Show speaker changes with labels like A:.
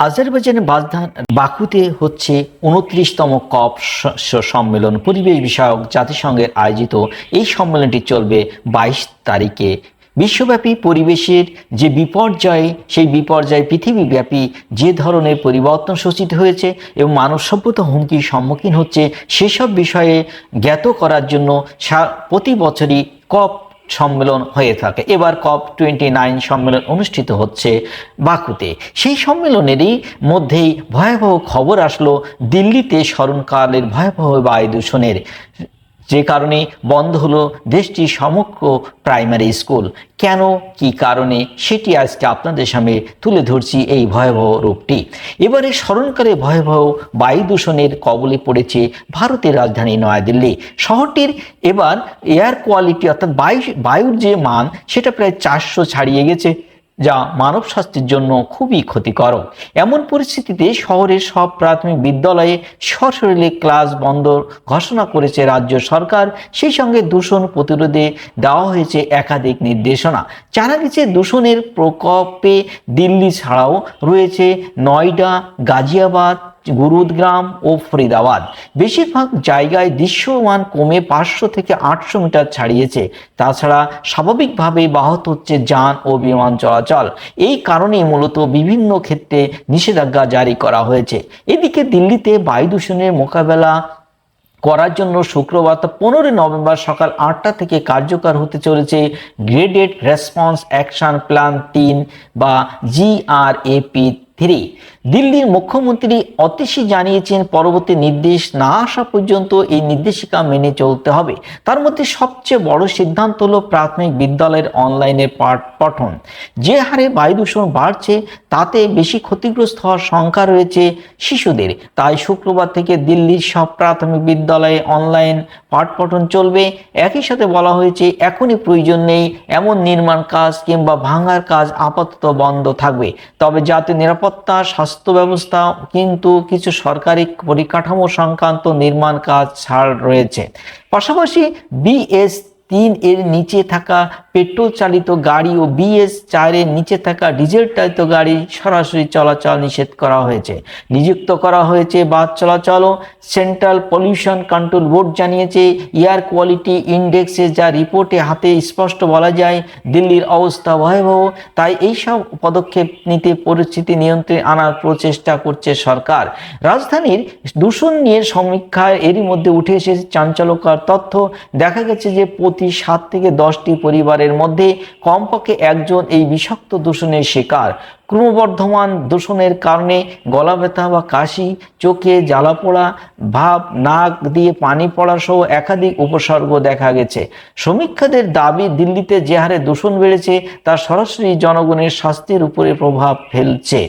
A: আজারবাইজানের বাজধান বাকুতে হচ্ছে উনত্রিশতম কপ সম্মেলন। পরিবেশ বিষয়ক জাতিসংঘের আয়োজিত এই সম্মেলনটি চলবে বাইশ তারিখে। বিশ্বব্যাপী পরিবেশের যে বিপর্যয়, সেই বিপর্যয় পৃথিবীব্যাপী যে ধরনের পরিবর্তন সূচিত হয়েছে এবং মানব সভ্যতা হুমকির সম্মুখীন হচ্ছে, সেসব বিষয়ে জ্ঞাত করার জন্য প্রতি বছরই কপ সম্মেলন হয়ে থাকে। এবার কপ টোয়েন্টি নাইন সম্মেলন অনুষ্ঠিত হচ্ছে বাকুতে। সেই সম্মেলনেরই মধ্যেই ভয়াবহ খবর আসলো দিল্লিতে স্মরণকালের ভয়াবহ বায়ু দূষণের। যে কারণে বন্ধ হলো দেশটির সমগ্র প্রাইমারি স্কুল। কেন? কি কারণে? সেটি আজকে আপনাদের সামনে তুলে ধরছি এই ভয়াবহ রূপটি এবারে স্মরণকালে ভয়াবহ বায়ু দূষণের কবলে পড়েছে ভারতের রাজধানী নয়াদিল্লি। শহরটির এবার এয়ার কোয়ালিটি অর্থাৎ বায়ু, বায়ুর যে মান, সেটা প্রায় চারশো ছাড়িয়ে গেছে। যা মানব স্বাস্থ্যের জন্য খুবই ক্ষতিকারক এমন পরিস্থিতিতে শহরের সব প্রাথমিক বিদ্যালয়ে সশরীরে ক্লাস বন্ধ ঘোষণা করেছে রাজ্য সরকার। সেই সঙ্গে দূষণ প্রতিরোধে দেওয়া হয়েছে একাধিক নির্দেশনা। জানা গেছে, দূষণের প্রকোপে দিল্লি ছাড়াও রয়েছে নয়ডা, গাজিয়াবাদ গুরুগ্রাম ও ফরিদাবাদ। বেশিরভাগ জায়গায় দৃশ্যমান কমে পাঁচশো থেকে আটশো মিটার ছাড়িয়েছে। তাছাড়া স্বাভাবিকভাবে ব্যাহত হচ্ছে যান ও বিমান চলাচল। এই কারণে মূলত বিভিন্ন ক্ষেত্রে নিষেধাজ্ঞা জারি করা হয়েছে। এদিকে দিল্লিতে বায়ু দূষণের মোকাবেলা করার জন্য শুক্রবার পনেরোই নভেম্বর সকাল আটটা থেকে কার্যকর হতে চলেছে গ্রেডেড রেসপন্স অ্যাকশন প্ল্যান তিন বা জিআরএপি থ্রি। দিল্লির মুখ্যমন্ত্রী অতিশী জানিয়েছেন পরবর্তী নির্দেশ না আসা পর্যন্ত এই নির্দেশিকা মেনে চলতে হবে। তার মধ্যে সবচেয়ে বড় সিদ্ধান্ত হলো প্রাথমিক বিদ্যালয়ের অনলাইনে পাঠ পঠন। যে হারে বায়ু দূষণ বাড়ছে, তাতে বেশি ক্ষতিগ্রস্ত হওয়ার সংখ্যা রয়েছে শিশুদের। তাই শুক্রবার থেকে দিল্লির সব প্রাথমিক বিদ্যালয়ে অনলাইন পাঠ পঠন চলবে। একই সাথে বলা হয়েছে, এখনই প্রয়োজন নেই এমন নির্মাণ কাজ কিংবা ভাঙার কাজ আপাতত বন্ধ থাকবে। তবে জাতীয় নিরাপত্তা, স্বাস্থ্য ব্যবস্থা কিন্তু কিছু সরকারি পরিকাঠামো সংক্রান্ত নির্মাণ কাজ ছাড় রয়েছে। পাশাপাশি বিএস তিন এর নিচে থাকা পেট্রোল চালিত গাড়ি ও বিএস চারের নিচে থাকা ডিজেল চালিত গাড়ি সরাসরি চলাচল নিষেধ করা হয়েছে। নিযুক্ত করা হয়েছে বাস চলাচলও সেন্ট্রাল পলিউশন কন্ট্রোল বোর্ড জানিয়েছে, এয়ার কোয়ালিটি ইন্ডেক্সে যা রিপোর্টে হাতে স্পষ্ট বলা যায়, দিল্লির অবস্থা ভয়াবহ, তাই এইসব পদক্ষেপ নিতে পরিস্থিতি নিয়ন্ত্রণে আনার প্রচেষ্টা করছে সরকার। রাজধানীর দূষণ নিয়ে সমীক্ষায় এরই মধ্যে উঠে এসেছে চাঞ্চল্যকর তথ্য। দেখা গেছে যে প্রতি সাত থেকে দশটি পরিবারের মধ্যে কমপক্ষে একজন এই বিষাক্ত দূষণের শিকার। ক্রমবর্ধমান দূষণের কারণে গলা ব্যথা বা কাশি, চোখে জ্বালা পোড়া, ভাব, নাক দিয়ে পানি পড়া সহ একাধিক উপসর্গ দেখা গেছে। সমীক্ষাদের দাবি, দিল্লিতে যে হারে দূষণ বেড়েছে, তা সরাসরি জনগণের স্বাস্থ্যের উপরে প্রভাব ফেলছে।